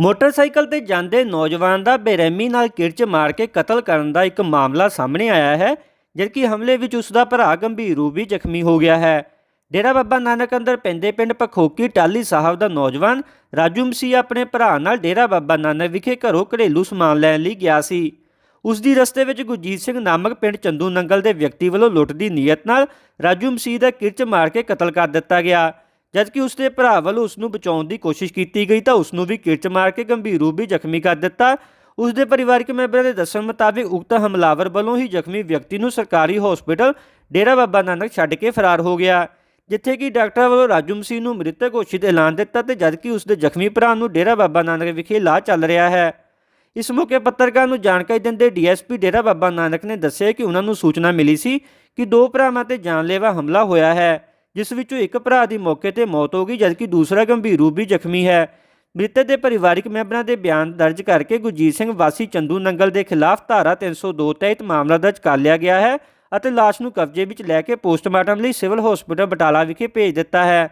Motorcycle ਤੇ ਜਾਂਦੇ ਨੌਜਵਾਨ ਦਾ ਬੇਰਹਿਮੀ ਨਾਲ ਕਿਰਚ ਮਾਰ ਕੇ ਕਤਲ ਕਰਨ ਦਾ ਇੱਕ ਮਾਮਲਾ ਸਾਹਮਣੇ ਆਇਆ ਹੈ, ਜਦਕਿ ਹਮਲੇ ਵਿੱਚ ਉਸ ਦਾ ਭਰਾ ਗੰਭੀਰ ਰੂਪ ਵਿੱਚ ਜ਼ਖਮੀ ਹੋ ਗਿਆ ਹੈ। ਡੇਰਾ ਬਾਬਾ ਨਾਨਕ ਅੰਦਰ ਪੈਂਦੇ ਪਿੰਡ ਪਖੋਕੀ ਟਾਲੀ ਸਾਹਿਬ ਦਾ ਨੌਜਵਾਨ ਰਾਜੂ ਮਸੀਹ ਆਪਣੇ ਭਰਾ ਨਾਲ ਡੇਰਾ ਬਾਬਾ ਨਾਨਕ ਵਿਖੇ ਘਰੋਂ ਘਰੇਲੂ ਸਮਾਨ ਲੈਣ ਲਈ ਗਿਆ ਸੀ। ਉਸ ਦੀ ਰਸਤੇ ਵਿੱਚ ਗੁਰਜੀਤ ਸਿੰਘ ਨਾਮਕ ਪਿੰਡ ਚੰਦੂ ਨੰਗਲ ਦੇ ਵਿਅਕਤੀ ਵੱਲੋਂ ਲੁੱਟ ਦੀ ਨੀਅਤ ਨਾਲ ਰਾਜੂ ਮਸੀਹ ਦਾ ਕਿਰਚ ਮਾਰ ਕੇ ਕਤਲ ਕਰ ਦਿੱਤਾ ਗਿਆ। ਜਦਕਿ ਉਸ ਦੇ ਭਰਾ ਵੱਲੋਂ ਉਸ ਨੂੰ ਬਚਾਉਣ ਦੀ ਕੋਸ਼ਿਸ਼ ਕੀਤੀ ਗਈ ਤਾਂ ਉਸ ਨੂੰ ਵੀ ਕਿਰਚ ਮਾਰ ਕੇ ਗੰਭੀਰ ਰੂਪ ਵਿੱਚ ਜ਼ਖਮੀ ਕਰ ਦਿੱਤਾ। ਉਸ ਦੇ ਪਰਿਵਾਰਕ ਮੈਂਬਰਾਂ ਦੇ ਦੱਸਣ ਮੁਤਾਬਿਕ ਉਕਤ ਹਮਲਾਵਰ ਵੱਲੋਂ ਹੀ ਜ਼ਖਮੀ ਵਿਅਕਤੀ ਨੂੰ ਸਰਕਾਰੀ ਹਸਪਤਾਲ ਡੇਰਾ ਬਾਬਾ ਨਾਨਕ ਛੱਡ ਕੇ ਫਰਾਰ ਹੋ ਗਿਆ, ਜਿੱਥੇ ਕਿ ਡਾਕਟਰਾਂ ਵੱਲੋਂ ਰਾਜੂ ਮਸੀਹ ਨੂੰ ਮ੍ਰਿਤਕ ਘੋਸ਼ਿਤ ਐਲਾਨ ਦਿੱਤਾ ਤੇ ਜਦਕਿ ਉਸ ਦੇ ਜ਼ਖਮੀ ਭਰਾ ਨੂੰ ਡੇਰਾ ਬਾਬਾ ਨਾਨਕ ਵਿਖੇ ਇਲਾਜ ਚੱਲ ਰਿਹਾ ਹੈ। ਇਸ ਮੌਕੇ ਪੱਤਰਕਾਰ ਨੂੰ ਜਾਣਕਾਰੀ ਦਿੰਦੇ ਡੀਐਸਪੀ ਡੇਰਾ ਬਾਬਾ ਨਾਨਕ ਨੇ ਦੱਸਿਆ ਕਿ ਉਹਨਾਂ ਨੂੰ ਸੂਚਨਾ ਮਿਲੀ ਸੀ ਕਿ ਦੋ ਭਰਾਵਾਂ ਤੇ ਜਾਨਲੇਵਾ ਹਮਲਾ ਹੋਇਆ ਹੈ। ਜਿਸ ਵਿੱਚੋਂ ਇੱਕ ਭਰਾ ਦੀ ਮੌਕੇ ਤੇ ਮੌਤ ਹੋ ਗਈ, ਜਦਕਿ ਦੂਸਰਾ ਗੰਭੀਰ ਰੂਪ ਵਿੱਚ ਜ਼ਖਮੀ ਹੈ। ਮ੍ਰਿਤਕ ਦੇ ਪਰਿਵਾਰਕ ਮੈਂਬਰਾਂ ਦੇ ਬਿਆਨ ਦਰਜ ਕਰਕੇ ਗੁਰਜੀਤ ਸਿੰਘ ਵਾਸੀ ਚੰਦੂ ਨੰਗਲ ਦੇ ਖਿਲਾਫ ਧਾਰਾ 302 ਤਹਿਤ ਮਾਮਲਾ ਦਰਜ ਕਰ ਲਿਆ ਗਿਆ ਹੈ ਅਤੇ ਲਾਸ਼ ਨੂੰ ਕਬਜ਼ੇ ਵਿੱਚ ਲੈ ਕੇ ਪੋਸਟਮਾਰਟਮ ਲਈ ਸਿਵਲ ਹਸਪਤਾਲ ਬਟਾਲਾ ਵਿਖੇ ਭੇਜ ਦਿੱਤਾ ਹੈ।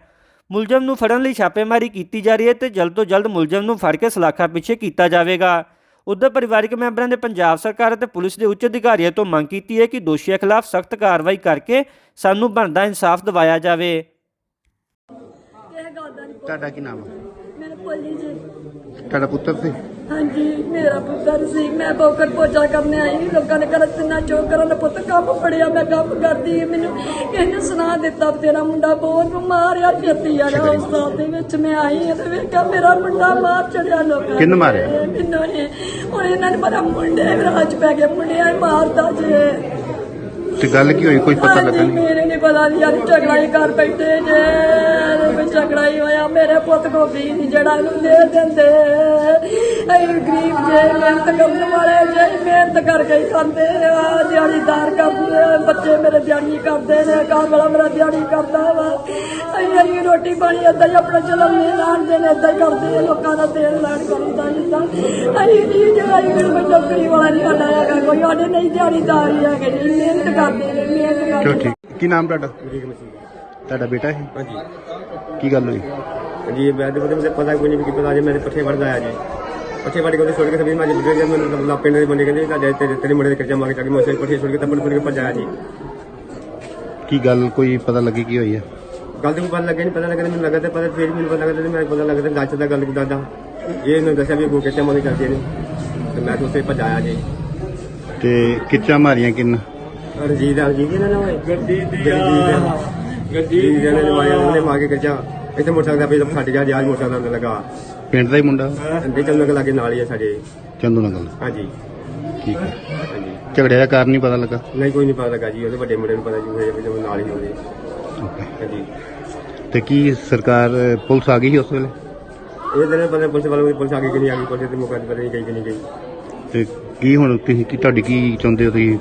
ਮੁਲਜ਼ਮ ਨੂੰ ਫੜਨ ਲਈ ਛਾਪੇਮਾਰੀ ਕੀਤੀ ਜਾ ਰਹੀ ਹੈ ਤੇ ਜਲਦ ਤੋਂ ਜਲਦ ਮੁਲਜ਼ਮ ਨੂੰ ਫੜ ਕੇ ਸਲਾਖਾ ਪਿੱਛੇ ਕੀਤਾ ਜਾਵੇਗਾ। ਉਧਰ ਪਰਿਵਾਰਕ ਮੈਂਬਰਾਂ ਨੇ ਪੰਜਾਬ ਸਰਕਾਰ ਅਤੇ ਪੁਲਿਸ ਦੇ ਉੱਚ ਅਧਿਕਾਰੀਆਂ ਤੋਂ ਮੰਗ ਕੀਤੀ ਹੈ ਕਿ ਦੋਸ਼ੀਆਂ ਖਿਲਾਫ ਸਖਤ ਕਾਰਵਾਈ ਕਰਕੇ ਸਾਨੂੰ ਬਣਦਾ ਇਨਸਾਫ ਦਿਵਾਇਆ ਜਾਵੇ। ਤੁਹਾਡਾ ਕੀ ਨਾਮ ਹੈ ਮੇਰੇ ਭੋਲੀ ਜੀ। ਤੁਹਾਡਾ ਪੁੱਤਰ ਸੀ? ਹਾਂਜੀ ਮੇਰਾ ਪੁੱਤਰ ਸੀ। ਮੈਂ ਬੋਕਰ ਪੋਚਾ ਕਰਨ ਆਈ। ਲੋਕਾਂ ਨੇ ਕਰ ਤਿੰਨਾ ਚੋਕ ਕਰਨ ਪੁੱਤ ਕੰਮ ਫੜਿਆ ਮੈਂ ਕੰਮ ਕਰਦੀ। ਮੈਨੂੰ ਇਹਨੇ ਸੁਣਾ ਦਿੱਤਾ ਤੇਰਾ ਮੁੰਡਾ ਬਹੁਤ ਨੂੰ ਮਾਰਿਆ ਛੇਤੀ ਆ ਗਿਆ ਹਸਪਤਾਲ ਦੇ ਵਿੱਚ। ਮੈਂ ਆਈ ਹਾਂ ਤੇ ਵੇਖਿਆ ਮੇਰਾ ਮੁੰਡਾ ਮਾਰ ਚੜਿਆ ਲੋਕਾਂ ਨੇ। ਕਿਹਨੂੰ ਮਾਰਿਆ? ਮੈਨੂੰ ਨੇ ਹੁਣ ਇਹਨਾਂ ਨੇ ਪਤਾ ਮੁੰਡੇ ਰਾਜ ਪੈ ਗਏ। ਮੁੰਡਿਆਂ ਮਾਰਦਾ ਜੇ। ਤੇ ਗੱਲ ਕੀ ਹੋਈ? ਕੋਈ ਪਤਾ ਹਾਂਜੀ, ਲੱਗਾ ਨਹੀਂ। ਮੇਰੇ ਨਹੀਂ ਪਤਾ ਨਹੀਂ ਯਾਰ ਝਗੜਾ ਹੀ ਕਰ ਬੈਠੇ ਜੇ। ਵੀ ਝਗੜਾ ਹੀ ਹੋਇਆ। ਮੇਰੇ ਪੁੱਤ ਕੋ ਵੀ ਨਹੀਂ ਜਿਹੜਾ ਇਹਨੂੰ ਦੇ ਦਿੰਦੇ। ਅਸੀਂ ਗਰੀਬ ਜੇ ਮਿਹਨਤ ਕਰਨ ਵਾਲੇ ਜੇ। ਮਿਹਨਤ ਕਰਕੇ ਹੀ ਖਾਂਦੇ ਆ। ਦਿਹਾੜੀਦਾਰ ਕਰਦੇ ਆ, ਬੱਚੇ ਮੇਰੇ ਦਿਹਾੜੀ ਕਰਦੇ ਨੇ। ਘਰ ਵਾਲਾ ਮੇਰਾ ਦਿਹਾੜੀ ਕਰਦਾ ਵਾ। ਅਸੀਂ ਅਸੀਂ ਰੋਟੀ ਪਾਣੀ ਏਦਾਂ ਹੀ ਆਪਣਾ ਚੱਲਣ ਨਹੀਂ ਲਾਣਦੇ ਨੇ ਏਦਾਂ ਹੀ ਕਰਦੇ ਆ, ਲੋਕਾਂ ਦਾ ਤੇਲ ਲਾਣ ਕਰੀਦਾ ਜਿੱਦਾਂ ਅਸੀਂ ਨਹੀਂ ਜਿਹੜਾ ਕੋਈ ਨੌਕਰੀ ਵਾਲਾ ਨਹੀਂ ਸਾਡਾ ਹੈਗਾ। ਕੋਈ ਸਾਡੇ ਨਹੀਂ ਦਿਹਾੜੀਦਾਰ ਹੀ ਹੈਗੇ ਜੀ ਮਿਹਨਤ ਕਰਦੇ ਨੇ ਮਿਹਨਤ ਚਲੋ ਕਰਦੇ ਠੀਕ। ਕੀ ਨਾਮ ਤੁਹਾਡਾ? ਤੁਹਾਡਾ ਬੇਟਾ ਹੈ ਹਾਂਜੀ। ਕੀ ਗੱਲ ਹੋਈ? ਜੀ ਮੈਂ ਤੇ ਉਹਦੇ ਪਤਾ ਕੋਈ ਨਹੀਂ ਕਿ ਪਤਾ। ਜੇ ਮੇਰੇ ਪੱਠੇ ਵੜਦਾ ਆਇਆ ਜੀ। ਪੱਠੇ ਵੜ ਕੇ ਉਹਦੇ ਛੋੜ ਕੇ ਸਭੀ ਮਾਜੀ ਬਿਗੜ ਗਿਆ ਮੈਨੂੰ ਲਾ ਪਿੰਡ ਦੇ ਬੰਦੇ ਕਹਿੰਦੇ ਤਾਂ ਤੇਰੇ ਤੇਰੇ ਮੁੰਡੇ ਦੇ ਕਰਜਾ ਮੰਗ ਕੇ ਜੀ ਗੱਲ ਕੋਈ ਪਤਾ ਲੱਗੀ ਕੀ ਹੋਈ ਹੈ ਗੱਲ ਤੇ ਕੋਈ ਪਤਾ ਲੱਗਿਆ ਨਹੀਂ ਪਤਾ ਲੱਗਿਆ ਮੈਨੂੰ ਲੱਗਾ ਤੇ ਪਤਾ ਫਿਰ ਮੈਨੂੰ ਪਤਾ ਲੱਗਾ ਤੇ ਮੈਂ ਪਤਾ ਲੱਗਾ ਤੇ ਗੱਚ ਦਾ ਗੱਲ ਕਿਦਾਂ ਦਾ ਇਹ ਇਹਨੂੰ ਦੱਸਿਆ ਵੀ ਉਹ ਕਰਜਾ ਮੰਗ ਕਰਦੇ ਨੇ ਤੇ ਮੈਂ ਤਾਂ ਉੱਥੇ ਭੱਜ ਆਇਆ ਜੀ ਤੇ ਕਿੱਚਾ ਮਾਰੀਆਂ ਕਿੰਨ ਰਣਜੀਤ ਰਣਜੀਤ ਇਹਨਾਂ ਨੇ ਗੱਡੀ ਦੀ ਗੱਡੀ ਦੀ ਨੇ ਮਾਰਿਆ ਉਹਨੇ ਕੇ ਕਰਜਾ ਇੱਥੇ ਮੋਟਰਸਾਈਕਲ ਦਾ ਪਹਿਲਾਂ ਫਟ ਗਿਆ ਜੀ ਅੱਜ ਮੋਟਰਸਾਈਕਲ ਦਾ ਲੱਗਾ ਪਿੰਡ ਦਾ ਹੀ ਮੁੰਡਾ? ਅੰਦੇ ਚੱਲਣ ਲੱਗੇ ਲਾਗੇ ਨਾਲ ਹੀ ਆ ਸਾਡੇ। ਚੰਦੂ ਨਗਲ ਹਾਂਜੀ। ਠੀਕ ਹੈ। ਹਾਂਜੀ। ਝਗੜੇ ਦਾ ਕਾਰਨ ਨਹੀਂ ਪਤਾ ਲੱਗਾ? ਨਹੀਂ ਕੋਈ ਨਹੀਂ ਪਤਾ ਲੱਗਾ ਜੀ ਉਹਦੇ ਵੱਡੇ ਮੁੰਡੇ ਨੂੰ ਪਤਾ ਜੀ ਹੋਇਆ ਵੀ ਜਦੋਂ ਨਾਲ ਹੀ ਹੋਵੇ। Okay. ਹਾਂਜੀ। ਤੇ ਕੀ ਸਰਕਾਰ ਪੁਲਿਸ ਆ ਗਈ ਸੀ ਉਸ ਵੇਲੇ? ਇਹ ਦਿਨ ਪਤਾ ਪੁਲਿਸ ਵਾਲੇ ਦੀ ਪੁਲਿਸ ਆ ਗਈ ਕਿ ਨਹੀਂ ਆ ਗਈ ਪੁਲਿਸ ਤੇ ਪਤਾ ਨਹੀਂ ਗਈ ਕਿ ਨਹੀਂ ਗਈ। ਤੇ ਕੀ ਹੁਣ ਤੁਸੀਂ ਕੀ ਤੁਹਾਡੀ ਕੀ ਚਾਹੁੰਦੇ ਹੋ ਤੁਸੀਂ?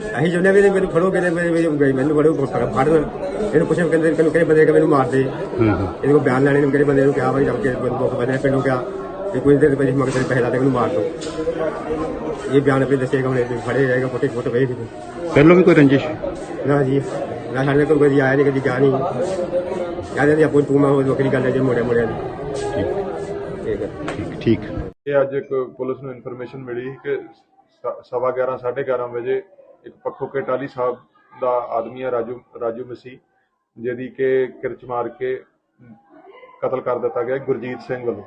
ਅਸੀਂ ਚਾਹੁੰਦੇ ਵੀ ਮੈਨੂੰ ਫੜੋ ਕਿਤੇ ਮੇਰੇ ਮੇਰੇ ਗਈ ਮੈਨੂੰ ਫੜੋ ਫੜ ਫੜਨ ਇਹਨੂੰ ਪੁੱਛਿਆ ਕਹਿੰਦੇ ਕਿਹਨੂੰ ਕਿਹੜੇ ਬੰਦੇ ਕਿ ਮੈਨੂੰ ਮਾਰ ਦੇ ਹਾਂ ਹਾਂ। ਇਹਦੇ ਕੋਲ ਬਿਆਨ ਲੈਣੇ ਨੂੰ ਕਿਹੜੇ ਬੰਦੇ ਨੂੰ ਕਿਹਾ ਵਾਰੀ ਜਦ ਕੇ ਬੰਦੇ ਬੰਦੇ ਪਿੰਡੋਂ ਕਿਹਾ ਕਿ ਕੋਈ ਦੇਰ ਪਹਿਲੇ ਮਗਰ ਪੈਸੇ ਲਾ ਦੇ ਮੈਨੂੰ ਮਾਰ ਦੋ। ਇਹ ਬਿਆਨ ਆਪੇ ਦੱਸੇਗਾ ਹੁਣ ਇਹ ਫੜੇ ਜਾਏਗਾ ਫੋਟੇ ਫੋਟੋ ਵੇਖ ਪਹਿਲਾਂ ਵੀ ਕੋਈ ਰੰਜਿਸ਼। ਨਾ ਜੀ ਨਾ ਸਾਡੇ ਕੋਲ ਕੋਈ ਆਇਆ ਨਹੀਂ ਕਦੀ ਗਿਆ ਨਹੀਂ ਕਹਿੰਦੇ ਨੇ ਆਪੋ ਤੂੰ ਮੈਂ ਉਹ ਵੱਖਰੀ ਗੱਲ ਹੈ ਜੇ ਮੋੜਿਆ ਮੋੜਿਆ ਦੀ। ਠੀਕ। ਠੀਕ ਠੀਕ ਇਹ ਅੱਜ ਇੱਕ ਪੁਲਿਸ ਨੂੰ ਇਨਫੋਰਮੇਸ਼ਨ ਮਿਲੀ ਕਿ ਸਵਾ 11 11:30 ਵਜੇ ਇੱਕ ਪੱਖੋ ਕੇ ਟਾਲੀ ਸਾਹਿਬ ਦਾ ਆਦਮੀ ਹੈ ਰਾਜੂ ਰਾਜੂ ਮਸੀ ਜਿਹਦੀ ਕਿ ਕਿਰਚ ਮਾਰ ਕੇ ਕਤਲ ਕਰ ਦਿੱਤਾ ਗਿਆ ਗੁਰਜੀਤ ਸਿੰਘ ਵੱਲੋਂ।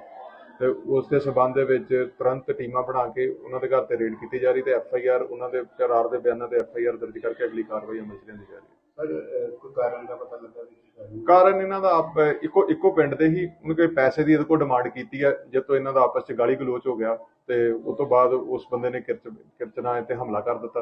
ਤੇ ਉਸ ਦੇ ਸਬੰਧ ਦੇ ਵਿੱਚ ਤੁਰੰਤ ਟੀਮਾਂ ਬਣਾ ਕੇ ਉਹਨਾਂ ਦੇ ਘਰ ਤੇ ਰੇਡ ਕੀਤੀ ਜਾ ਰਹੀ ਤੇ ਐਫ ਆਈ ਆਰ ਉਹਨਾਂ ਦੇ ਕਰਾਰ ਦੇ ਬਿਆਨਾਂ ਤੇ ਐਫ ਆਈ ਆਰ ਦਰਜ ਕਰਕੇ ਅਗਲੀ ਕਾਰਵਾਈ ਅਮਲ ਚ ਲਿਆਂਦੀ ਜਾ ਰਹੀ ਹੈ। ਕਾਰਨ ਇਹਨਾਂ ਦਾ ਆਪ ਇੱਕੋ ਇੱਕੋ ਪਿੰਡ ਦੇ ਹੀ ਉਹਨੇ ਕੋਈ ਪੈਸੇ ਦੀ ਇਹਦੇ ਕੋਲ ਡਿਮਾਂਡ ਕੀਤੀ ਹੈ ਜਦ ਤੋਂ ਇਹਨਾਂ ਦਾ ਆਪਸ ਚ ਗਾਲੀ ਗਲੋਚ ਹੋ ਗਿਆ ਤੇ ਉਸ ਤੋਂ ਬਾਅਦ ਉਸ ਬੰਦੇ ਨੇ ਕਿਰਚ ਕਿਰਚਨਾ ਤੇ ਹਮਲਾ ਕਰ ਦਿੱਤਾ।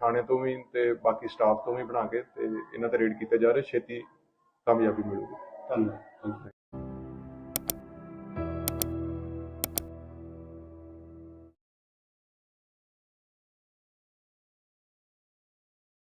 ਥਾਣੇ ਤੋਂ ਵੀ ਤੇ ਬਾਕੀ ਸਟਾਫ ਤੋਂ ਵੀ ਬਣਾ ਕੇ ਤੇ ਇਹਨਾਂ ਤੇ ਰੇਡ ਕੀਤੇ ਜਾ ਰਹੇ। ਛੇਤੀ ਕਾਮਯਾਬੀ ਮਿਲੂਗੀ। ਧੰਨਵਾਦ।